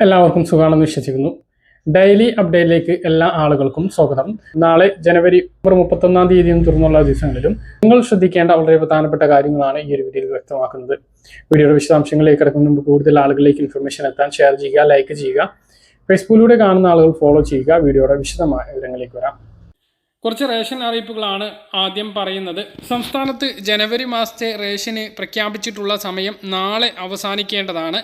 എല്ലാവർക്കും സുഖമാണെന്ന് വിശ്വസിക്കുന്നു. ഡെയിലി അപ്ഡേറ്റിലേക്ക് എല്ലാ ആളുകൾക്കും സ്വാഗതം. നാളെ ജനുവരി മുപ്പത്തൊന്നാം തീയതിയും തുടർന്നുള്ള ദിവസങ്ങളിലും നിങ്ങൾ ശ്രദ്ധിക്കേണ്ട വളരെ പ്രധാനപ്പെട്ട കാര്യങ്ങളാണ് ഈ ഒരു വീഡിയോയിൽ വ്യക്തമാക്കുന്നത്. വീഡിയോയുടെ വിശദാംശങ്ങളിലേക്ക് കിടക്കുന്ന മുമ്പ് കൂടുതൽ ആളുകളിലേക്ക് ഇൻഫർമേഷൻ എത്താൻ ഷെയർ ചെയ്യുക ലൈക്ക് ചെയ്യുക ഫേസ്ബുക്കിലൂടെ കാണുന്ന ആളുകൾ ഫോളോ ചെയ്യുക വീഡിയോയുടെ വിശദമായ വിവരങ്ങളിലേക്ക് വരാം. കുറച്ച് റേഷൻ അറിയിപ്പുകളാണ് ആദ്യം പറയുന്നത്. സംസ്ഥാനത്ത് ജനുവരി മാസത്തെ റേഷന് പ്രഖ്യാപിച്ചിട്ടുള്ള സമയം നാളെ അവസാനിക്കേണ്ടതാണ്.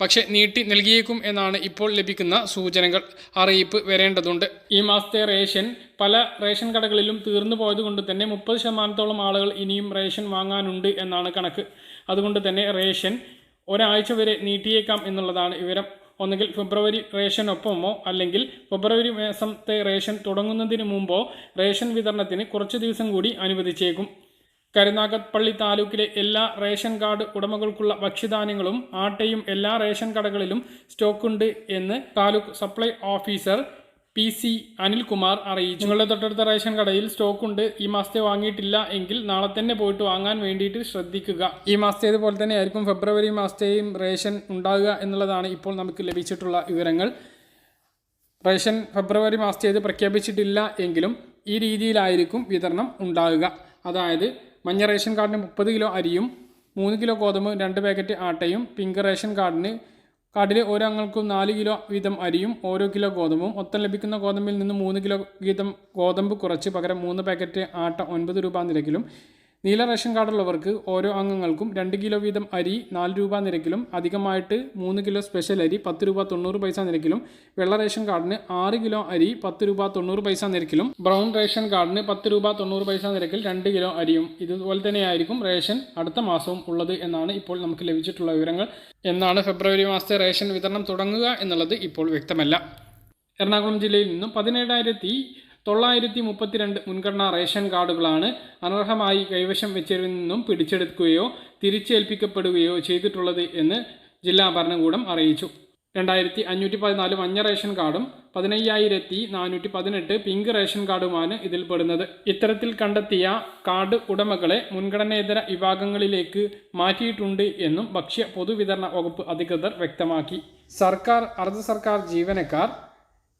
പക്ഷെ നീട്ടി നൽകിയേക്കും എന്നാണ് ഇപ്പോൾ ലഭിക്കുന്ന സൂചനകൾ. അറിയിപ്പ് വരേണ്ടതുണ്ട്. ഈ മാസത്തെ റേഷൻ പല റേഷൻ കടകളിലും തീർന്നു പോയതുകൊണ്ട് തന്നെ മുപ്പത് ശതമാനത്തോളം ആളുകൾ ഇനിയും റേഷൻ വാങ്ങാനുണ്ട് എന്നാണ് കണക്ക്. അതുകൊണ്ട് തന്നെ റേഷൻ ഒരാഴ്ച വരെ നീട്ടിയേക്കാം എന്നുള്ളതാണ് വിവരം. ഒന്നുകിൽ ഫെബ്രുവരി റേഷനൊപ്പമോ അല്ലെങ്കിൽ ഫെബ്രുവരി മാസത്തെ റേഷൻ തുടങ്ങുന്നതിന് മുമ്പോ റേഷൻ വിതരണത്തിന് കുറച്ച് ദിവസം കൂടി അനുവദിച്ചേക്കും. കരുനാഗപ്പള്ളി താലൂക്കിലെ എല്ലാ റേഷൻ കാർഡ് ഉടമകൾക്കുള്ള ഭക്ഷ്യധാന്യങ്ങളും ആട്ടയും എല്ലാ റേഷൻ കടകളിലും സ്റ്റോക്കുണ്ട് എന്ന് taluk supply officer P C Anilkumar അറിയിച്ചു. നിങ്ങളുടെ തൊട്ടടുത്ത റേഷൻ കടയിൽ സ്റ്റോക്കുണ്ട്. ഈ മാസത്തെ വാങ്ങിയിട്ടില്ല എങ്കിൽ നാളെ തന്നെ പോയിട്ട് വാങ്ങാൻ വേണ്ടിയിട്ട് ശ്രദ്ധിക്കുക. ഈ മാസത്തേത് പോലെ തന്നെ ആയിരിക്കും ഫെബ്രുവരി മാസത്തെയും റേഷൻ ഉണ്ടാകുക എന്നുള്ളതാണ് ഇപ്പോൾ നമുക്ക് ലഭിച്ചിട്ടുള്ള വിവരങ്ങൾ. റേഷൻ ഫെബ്രുവരി മാസത്തേത് പ്രഖ്യാപിച്ചിട്ടില്ല എങ്കിലും ഈ രീതിയിലായിരിക്കും വിതരണം ഉണ്ടാകുക. അതായത് മഞ്ഞ റേഷൻ കാർഡിന് മുപ്പത് കിലോ അരിയും മൂന്ന് കിലോ ഗോതമ്പ് രണ്ട് പാക്കറ്റ് ആട്ടയും പിങ്ക് റേഷൻ കാർഡിന് കാർഡിൽ ഓരോ അംഗങ്ങൾക്കും നാല് കിലോ വീതം അരിയും ഓരോ കിലോ ഗോതമ്പും. ഒത്തം ലഭിക്കുന്ന ഗോതമ്പിൽ നിന്ന് മൂന്ന് കിലോ വീതം ഗോതമ്പ് കുറച്ച് പകരം മൂന്ന് പാക്കറ്റ് ആട്ട ഒൻപത് രൂപ നിരക്കിലും. നീല റേഷൻ കാർഡുള്ളവർക്ക് ഓരോ അംഗങ്ങൾക്കും രണ്ട് കിലോ വീതം അരി നാല് രൂപ നിരക്കിലും അധികമായിട്ട് മൂന്ന് കിലോ സ്പെഷ്യൽ അരി പത്ത് രൂപ തൊണ്ണൂറ് പൈസ നിരക്കിലും വെള്ള റേഷൻ കാർഡിന് ആറ് കിലോ അരി പത്ത് രൂപ തൊണ്ണൂറ് പൈസ നിരക്കിലും ബ്രൗൺ റേഷൻ കാർഡിന് പത്ത് രൂപ തൊണ്ണൂറ് പൈസ നിരക്കിൽ രണ്ട് കിലോ അരിയും. ഇതുപോലെ തന്നെയായിരിക്കും റേഷൻ അടുത്ത മാസവും ഉള്ളത് എന്നാണ് ഇപ്പോൾ നമുക്ക് ലഭിച്ചിട്ടുള്ള വിവരങ്ങൾ. എന്നാണ് ഫെബ്രുവരി മാസത്തെ റേഷൻ വിതരണം തുടങ്ങുക എന്നുള്ളത് ഇപ്പോൾ വ്യക്തമല്ല. എറണാകുളം ജില്ലയിൽ നിന്നും പതിനേഴായിരത്തി തൊള്ളായിരത്തി മുപ്പത്തിരണ്ട് മുൻഗണനാ റേഷൻ കാർഡുകളാണ് അനർഹമായി കൈവശം വെച്ചവരിൽ നിന്നും പിടിച്ചെടുക്കുകയോ തിരിച്ചേൽപ്പിക്കപ്പെടുകയോ ചെയ്തിട്ടുള്ളത് എന്ന് ജില്ലാ ഭരണകൂടം അറിയിച്ചു. രണ്ടായിരത്തി അഞ്ഞൂറ്റി പതിനാല് മഞ്ഞ റേഷൻ കാർഡും പതിനയ്യായിരത്തി നാനൂറ്റി പതിനെട്ട് പിങ്ക് റേഷൻ കാർഡുമാണ് ഇതിൽ പെടുന്നത്. ഇത്തരത്തിൽ കണ്ടെത്തിയ കാർഡ് ഉടമകളെ മുൻഗണനേതര വിഭാഗങ്ങളിലേക്ക് മാറ്റിയിട്ടുണ്ട് എന്നും ഭക്ഷ്യ പൊതുവിതരണ വകുപ്പ് അധികൃതർ വ്യക്തമാക്കി. സർക്കാർ അർദ്ധ സർക്കാർ ജീവനക്കാർ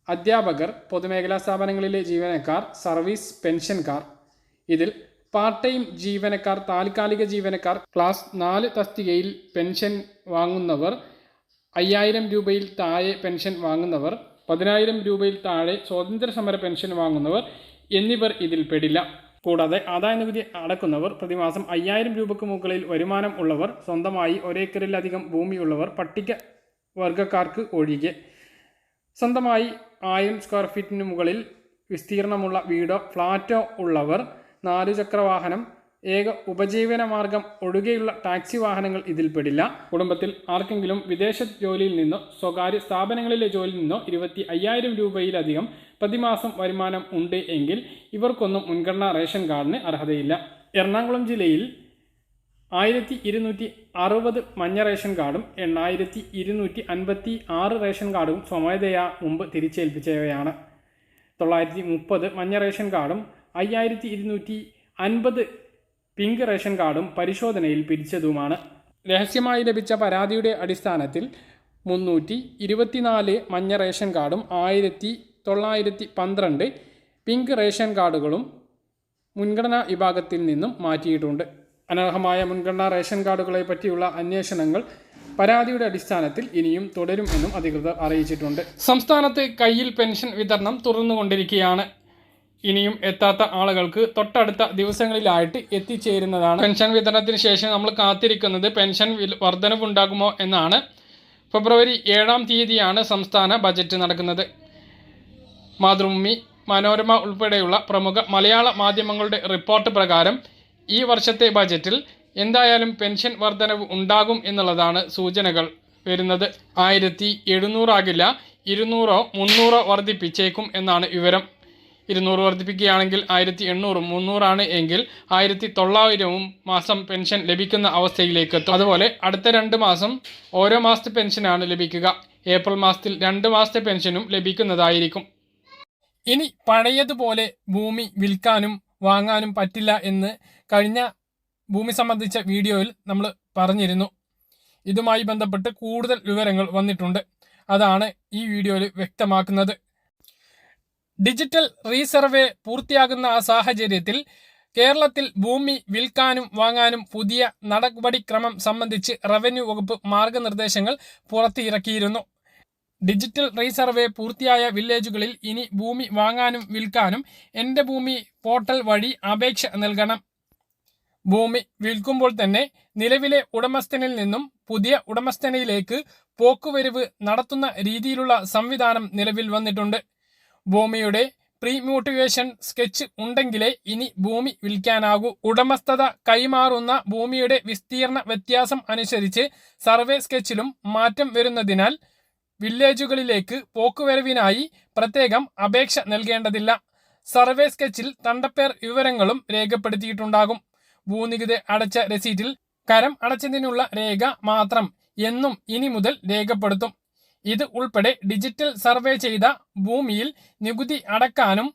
അധ്യാപകർ പൊതുമേഖലാ സ്ഥാപനങ്ങളിലെ ജീവനക്കാർ സർവീസ് പെൻഷൻകാർ. ഇതിൽ പാർട്ട് ടൈം ജീവനക്കാർ താൽക്കാലിക ജീവനക്കാർ ക്ലാസ് നാല് തസ്തികയിൽ പെൻഷൻ വാങ്ങുന്നവർ അയ്യായിരം രൂപയിൽ താഴെ പെൻഷൻ വാങ്ങുന്നവർ പതിനായിരം രൂപയിൽ താഴെ സ്വാതന്ത്ര്യ സമര പെൻഷൻ വാങ്ങുന്നവർ എന്നിവർ ഇതിൽ പെടില്ല. കൂടാതെ ആദായ നികുതി അടക്കുന്നവർ പ്രതിമാസം അയ്യായിരം രൂപയ്ക്ക് മുകളിൽ വരുമാനം ഉള്ളവർ സ്വന്തമായി ഒരേക്കറിലധികം ഭൂമിയുള്ളവർ പട്ടിക വർഗക്കാർക്ക് ഒഴികെ സ്വന്തമായി ആയിരം സ്ക്വയർ ഫീറ്റിന് മുകളിൽ വിസ്തീർണമുള്ള വീടോ ഫ്ലാറ്റോ ഉള്ളവർ നാലു ചക്ര വാഹനം ഏക ഉപജീവന മാർഗം ഒഴികെയുള്ള ടാക്സി വാഹനങ്ങൾ ഇതിൽപ്പെടില്ല കുടുംബത്തിൽ ആർക്കെങ്കിലും വിദേശ ജോലിയിൽ നിന്നോ സ്വകാര്യ സ്ഥാപനങ്ങളിലെ ജോലിയിൽ നിന്നോ ഇരുപത്തി അയ്യായിരം രൂപയിലധികം പ്രതിമാസം വരുമാനം ഉണ്ട് എങ്കിൽ ഇവർക്കൊന്നും മുൻഗണനാ റേഷൻ കാർഡിന് അർഹതയില്ല. എറണാകുളം ജില്ലയിൽ ആയിരത്തി ഇരുന്നൂറ്റി അറുപത് മഞ്ഞ റേഷൻ കാർഡും എണ്ണായിരത്തി ഇരുന്നൂറ്റി അൻപത്തി ആറ് റേഷൻ കാർഡും സ്വമേധയാ മുമ്പ് തിരിച്ചേൽപ്പിച്ചവയാണ്. തൊള്ളായിരത്തി മുപ്പത് മഞ്ഞ റേഷൻ കാർഡും അയ്യായിരത്തി ഇരുന്നൂറ്റി അൻപത് പിങ്ക് റേഷൻ കാർഡും പരിശോധനയിൽ പിരിച്ചതുമാണ്. രഹസ്യമായി ലഭിച്ച പരാതിയുടെ അടിസ്ഥാനത്തിൽ മുന്നൂറ്റി ഇരുപത്തിനാല് മഞ്ഞ റേഷൻ കാർഡും ആയിരത്തി തൊള്ളായിരത്തി പന്ത്രണ്ട് പിങ്ക് റേഷൻ കാർഡുകളും മുൻഗണനാ വിഭാഗത്തിൽ നിന്നും മാറ്റിയിട്ടുണ്ട്. അനർഹമായ മുൻഗണനാ റേഷൻ കാർഡുകളെ പറ്റിയുള്ള അന്വേഷണങ്ങൾ പരാതിയുടെ അടിസ്ഥാനത്തിൽ ഇനിയും തുടരും എന്നും അധികൃതർ അറിയിച്ചിട്ടുണ്ട്. സംസ്ഥാനത്ത് കയ്യിൽ പെൻഷൻ വിതരണം തുറന്നുകൊണ്ടിരിക്കുകയാണ് ഇനിയും എത്താത്ത ആളുകൾക്ക് തൊട്ടടുത്ത ദിവസങ്ങളിലായിട്ട് എത്തിച്ചേരുന്നതാണ്. പെൻഷൻ വിതരണത്തിന് ശേഷം നമ്മൾ കാത്തിരിക്കുന്നത് പെൻഷൻ വർധനവുണ്ടാകുമോ എന്നാണ്. ഫെബ്രുവരി ഏഴാം തീയതിയാണ് സംസ്ഥാന ബജറ്റ് നടക്കുന്നത്. മാതൃഭൂമി മനോരമ ഉൾപ്പെടെയുള്ള പ്രമുഖ മലയാള മാധ്യമങ്ങളുടെ റിപ്പോർട്ട് പ്രകാരം ഈ വർഷത്തെ ബജറ്റിൽ എന്തായാലും പെൻഷൻ വർധനവ് ഉണ്ടാകും എന്നുള്ളതാണ് സൂചനകൾ വരുന്നത്. ആയിരത്തി എഴുന്നൂറാകില്ല ഇരുന്നൂറോ മുന്നൂറോ വർദ്ധിപ്പിച്ചേക്കും എന്നാണ് വിവരം. ഇരുന്നൂറ് വർദ്ധിപ്പിക്കുകയാണെങ്കിൽ ആയിരത്തി എണ്ണൂറും മുന്നൂറാണ് എങ്കിൽ ആയിരത്തി തൊള്ളായിരവും മാസം പെൻഷൻ ലഭിക്കുന്ന അവസ്ഥയിലേക്ക് എത്തും. അതുപോലെ അടുത്ത രണ്ട് മാസം ഓരോ മാസത്തെ പെൻഷനാണ് ലഭിക്കുക. ഏപ്രിൽ മാസത്തിൽ രണ്ട് മാസത്തെ പെൻഷനും ലഭിക്കുന്നതായിരിക്കും. ഇനി പഴയതുപോലെ ഭൂമി വിൽക്കാനും വാങ്ങാനും പറ്റില്ല എന്ന് കഴിഞ്ഞ ഭൂമി സംബന്ധിച്ച വീഡിയോയിൽ നമ്മൾ പറഞ്ഞിരുന്നു. ഇതുമായി ബന്ധപ്പെട്ട് കൂടുതൽ വിവരങ്ങൾ വന്നിട്ടുണ്ട്. അതാണ് ഈ വീഡിയോയിൽ വ്യക്തമാക്കുന്നത്. ഡിജിറ്റൽ റീസർവേ പൂർത്തിയാകുന്ന ആ സാഹചര്യത്തിൽ കേരളത്തിൽ ഭൂമി വിൽക്കാനും വാങ്ങാനും പുതിയ നടപടിക്രമം സംബന്ധിച്ച് റവന്യൂ വകുപ്പ് മാർഗനിർദ്ദേശങ്ങൾ പുറത്തിറക്കിയിരുന്നു. ഡിജിറ്റൽ റീസർവേ പൂർത്തിയായ വില്ലേജുകളിൽ ഇനി ഭൂമി വാങ്ങാനും വിൽക്കാനും എന്റെ ഭൂമി പോർട്ടൽ വഴി അപേക്ഷ നൽകണം. ഭൂമി വിൽക്കുമ്പോൾ തന്നെ നിലവിലെ ഉടമസ്ഥനിൽ നിന്നും പുതിയ ഉടമസ്ഥനയിലേക്ക് പോക്കുവരവ് നടത്തുന്ന രീതിയിലുള്ള സംവിധാനം നിലവിൽ വന്നിട്ടുണ്ട്. ഭൂമിയുടെ പ്രീ മോട്ടിവേഷൻ സ്കെച്ച് ഉണ്ടെങ്കിലേ ഇനി ഭൂമി വിൽക്കാനാകൂ. ഉടമസ്ഥത കൈമാറുന്ന ഭൂമിയുടെ വിസ്തീർണ വ്യത്യാസം അനുസരിച്ച് സർവേ സ്കെച്ചിലും മാറ്റം വരുന്നതിനാൽ വില്ലേജുകളിലേക്ക് പോക്കുവരവിനായി പ്രത്യേകം അപേക്ഷ നൽകേണ്ടതില്ല. സർവേ സ്കെച്ചിൽ തണ്ടപ്പേർ വിവരങ്ങളും രേഖപ്പെടുത്തിയിട്ടുണ്ടാകും. ഭൂനികുതി അടച്ച രസീറ്റിൽ കരം അടച്ചതിനുള്ള രേഖ മാത്രം എന്നും ഇനി മുതൽ രേഖപ്പെടുത്തും. ഇത് ഉൾപ്പെടെ ഡിജിറ്റൽ സർവേ ചെയ്ത ഭൂമിയിൽ നികുതി അടക്കാനും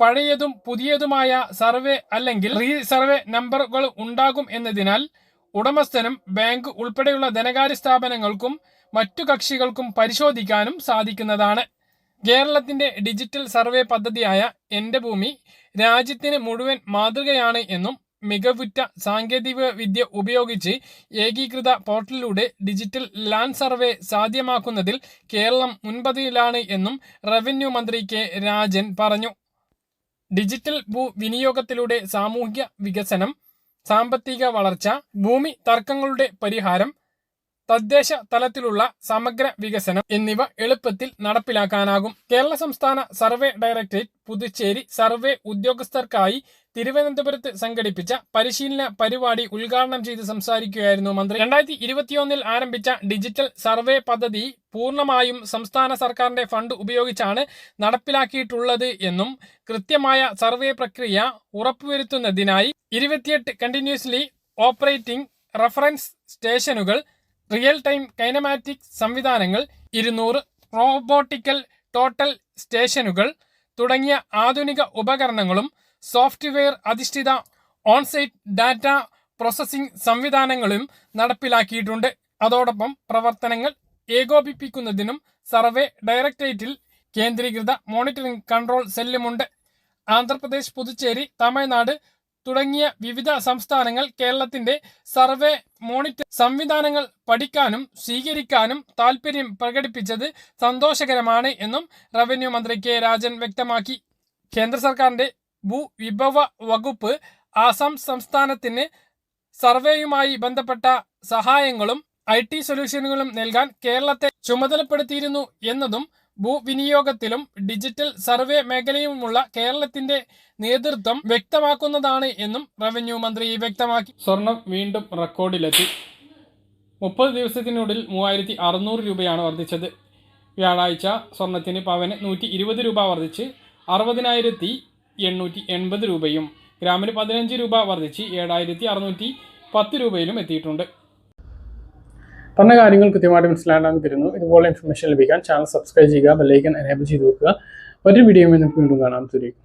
പഴയതും പുതിയതുമായ സർവേ അല്ലെങ്കിൽ റീ സർവേ നമ്പറുകൾ ഉണ്ടാകും എന്നതിനാൽ ഉടമസ്ഥനും ബാങ്ക് ഉൾപ്പെടെയുള്ള ധനകാര്യ സ്ഥാപനങ്ങൾക്കും മറ്റു കക്ഷികൾക്കും പരിശോധിക്കാനും സാധിക്കുന്നതാണ്. കേരളത്തിന്റെ ഡിജിറ്റൽ സർവേ പദ്ധതിയായ എന്റെ ഭൂമി രാജ്യത്തിന് മുഴുവൻ മാതൃകയാണ് എന്നും മികവുറ്റ സാങ്കേതിക വിദ്യ ഉപയോഗിച്ച് ഏകീകൃത പോർട്ടലിലൂടെ ഡിജിറ്റൽ ലാൻഡ് സർവേ സാധ്യമാക്കുന്നതിൽ കേരളം മുൻപതിയിലാണ് എന്നും റവന്യൂ മന്ത്രി കെ രാജൻ പറഞ്ഞു. ഡിജിറ്റൽ ഭൂ വിനിയോഗത്തിലൂടെ സാമൂഹ്യ വികസനം സാമ്പത്തിക വളർച്ച ഭൂമി തർക്കങ്ങളുടെ പരിഹാരം തദ്ദേശ തലത്തിലുള്ള സമഗ്ര വികസനം എന്നിവ എളുപ്പത്തിൽ നടപ്പിലാക്കാനാകും. കേരള സംസ്ഥാന സർവേ ഡയറക്ടറേറ്റ് പുതുച്ചേരി സർവേ ഉദ്യോഗസ്ഥർക്കായി തിരുവനന്തപുരത്ത് സംഘടിപ്പിച്ച പരിശീലന പരിപാടി ഉദ്ഘാടനം ചെയ്ത് സംസാരിക്കുകയായിരുന്നു മന്ത്രി. രണ്ടായിരത്തി ഇരുപത്തിയൊന്നിൽ ആരംഭിച്ച ഡിജിറ്റൽ സർവേ പദ്ധതി പൂർണമായും സംസ്ഥാന സർക്കാരിന്റെ ഫണ്ട് ഉപയോഗിച്ചാണ് നടപ്പിലാക്കിയിട്ടുള്ളത് എന്നും കൃത്യമായ സർവേ പ്രക്രിയ ഉറപ്പുവരുത്തുന്നതിനായി ഇരുപത്തിയെട്ട് കണ്ടിന്യൂസ്ലി ഓപ്പറേറ്റിംഗ് റഫറൻസ് സ്റ്റേഷനുകൾ റിയൽ ടൈം കൈനമാറ്റിക് സംവിധാനങ്ങൾ ഇരുന്നൂറ് റോബോട്ടിക്കൽ ടോട്ടൽ സ്റ്റേഷനുകൾ തുടങ്ങിയ ആധുനിക ഉപകരണങ്ങളും സോഫ്റ്റ്വെയർ അധിഷ്ഠിത ഓൺസൈറ്റ് ഡാറ്റ പ്രോസസ്സിംഗ് സംവിധാനങ്ങളും നടപ്പിലാക്കിയിട്ടുണ്ട്. അതോടൊപ്പം പ്രവർത്തനങ്ങൾ ഏകോപിപ്പിക്കുന്നതിനും സർവേ ഡയറക്ടറേറ്റിൽ കേന്ദ്രീകൃത മോണിറ്ററിംഗ് കൺട്രോൾ സെല്ലുമുണ്ട്. ആന്ധ്രാപ്രദേശ് പുതുച്ചേരി തമിഴ്നാട് തുടങ്ങിയ വിവിധ സംസ്ഥാനങ്ങൾ കേരളത്തിന്റെ സർവേ മോണിറ്റർ സംവിധാനങ്ങൾ പഠിക്കാനും സ്വീകരിക്കാനും താൽപര്യം പ്രകടിപ്പിച്ചത് സന്തോഷകരമാണ് എന്നും റവന്യൂ മന്ത്രി കെ രാജൻ വ്യക്തമാക്കി. കേന്ദ്ര സർക്കാരിന്റെ ഭൂവിഭവ വകുപ്പ് ആസാം സംസ്ഥാനത്തിന് സർവേയുമായി ബന്ധപ്പെട്ട സഹായങ്ങളും ഐ ടി സൊല്യൂഷനുകളും നൽകാൻ കേരളത്തെ ചുമതലപ്പെടുത്തിയിരുന്നു എന്നതും ഭൂവിനിയോഗത്തിലും ഡിജിറ്റൽ സർവേ മേഖലയുമുള്ള കേരളത്തിന്റെ നേതൃത്വം വ്യക്തമാക്കുന്നതാണ് എന്നും റവന്യൂ മന്ത്രി വ്യക്തമാക്കി. സ്വർണം വീണ്ടും റെക്കോർഡിലെത്തി. മുപ്പത് ദിവസത്തിനുള്ളിൽ മൂവായിരത്തി അറുന്നൂറ് രൂപയാണ് വർദ്ധിച്ചത്. വ്യാഴാഴ്ച സ്വർണത്തിന് പവന് നൂറ്റി ഇരുപത് രൂപ വർദ്ധിച്ച് അറുപതിനായിരത്തി എണ്ണൂറ്റി എൺപത് രൂപയും ഗ്രാമിന് പതിനഞ്ച് രൂപ വർദ്ധിച്ച് ഏഴായിരത്തി അറുന്നൂറ്റി പത്ത് രൂപയിലും എത്തിയിട്ടുണ്ട്. പറഞ്ഞ കാര്യങ്ങൾ കൃത്യമായിട്ട് മനസ്സിലാക്കാൻ തരുന്നു. ഇതുപോലെ ഇൻഫർമേഷൻ ലഭിക്കാൻ ചാനൽ സബ്സ്ക്രൈബ് ചെയ്യുക ബെല്ലൈക്കൻ എനേബിൾ ചെയ്ത് വെക്കുക. മറ്റൊരു വീഡിയോയുമായി നമുക്ക് വീണ്ടും കാണാൻ സുരേഖ്